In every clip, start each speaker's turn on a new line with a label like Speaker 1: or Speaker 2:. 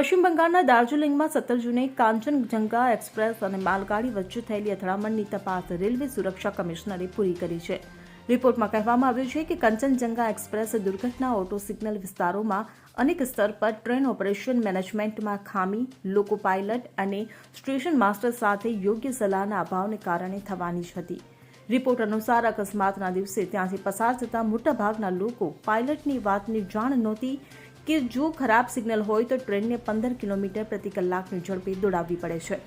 Speaker 1: પશ્ચિમ બંગાળના દાર્જિલિંગમાં સત્તર જૂને કાંચનજંગા એક્સપ્રેસ અને માલગાડી વચ્ચે થયેલી અથડામણની તપાસ રેલવે સુરક્ષા કમિશનરે પૂરી કરી છે. રિપોર્ટમાં કહેવામાં આવ્યું છે કે કંચનજંગા એક્સપ્રેસ દુર્ઘટના ઓટો સિગ્નલ વિસ્તારોમાં અનેક સ્તર પર ટ્રેન ઓપરેશન મેનેજમેન્ટમાં ખામી, લોકો પાયલટ અને સ્ટેશન માસ્ટર સાથે યોગ્ય સલાહના અભાવને કારણે થવાની જ હતી. રિપોર્ટ અનુસાર અકસ્માતના દિવસે ત્યાંથી પસાર થતા મોટાભાગના લોકો પાયલટની વાતની જાણ નહોતી કે જો ખરાબ સિગ્નલ હોય તો ટ્રેનને પંદર કિલોમીટર પ્રતિ કલાકની ઝડપે દોડાવવી પડે છે.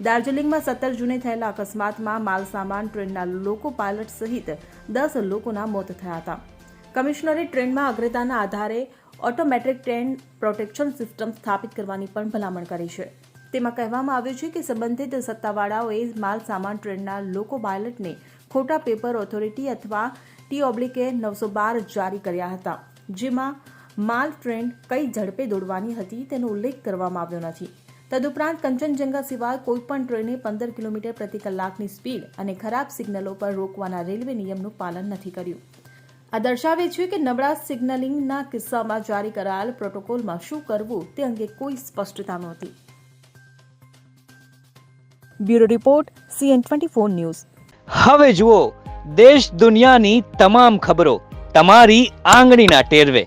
Speaker 1: દાર્જિલિંગમાં સત્તર જૂને થયેલા અકસ્માતમાં માલસામાન ટ્રેનના લોકો પાયલટ સહિત દસ લોકોના મોત થયા હતા. કમિશનરે ટ્રેનમાં અગ્રતાના આધારે ઓટોમેટિક ટ્રેન પ્રોટેક્શન સિસ્ટમ સ્થાપિત કરવાની પણ ભલામણ કરી છે. તેમાં કહેવામાં આવ્યું છે કે સંબંધિત સત્તાવાળાઓએ માલ સામાન ટ્રેનના લોકો પાયલટને ખોટા પેપર ઓથોરિટી અથવા ટી ઓબ્લિકે નવસો બાર જારી કર્યા હતા, જેમાં માલ ટ્રેન કઈ ઝડપે દોડવાની હતી તેનો ઉલ્લેખ કરવામાં આવ્યો નથી. તદુપરાંત કંચનજંગા સિવાય કોઈપણ ટ્રેને પંદર કિલોમીટર પ્રતિ કલાકની સ્પીડ અને ખરાબ સિગ્નલો પર રોકવાના રેલવે નિયમનું પાલન નથી કર્યું. આ દર્શાવે છે કે નબળા સિગ્નલિંગના કિસ્સામાં જારી કરાયેલ પ્રોટોકોલમાં શું કરવું તે અંગે કોઈ સ્પષ્ટતા નહોતી. Bureau report, CN twenty four news.
Speaker 2: હવે જુઓ, દેશ દુનિયાની તમામ ખબરો, તમારી આંગળીના ટેરવે.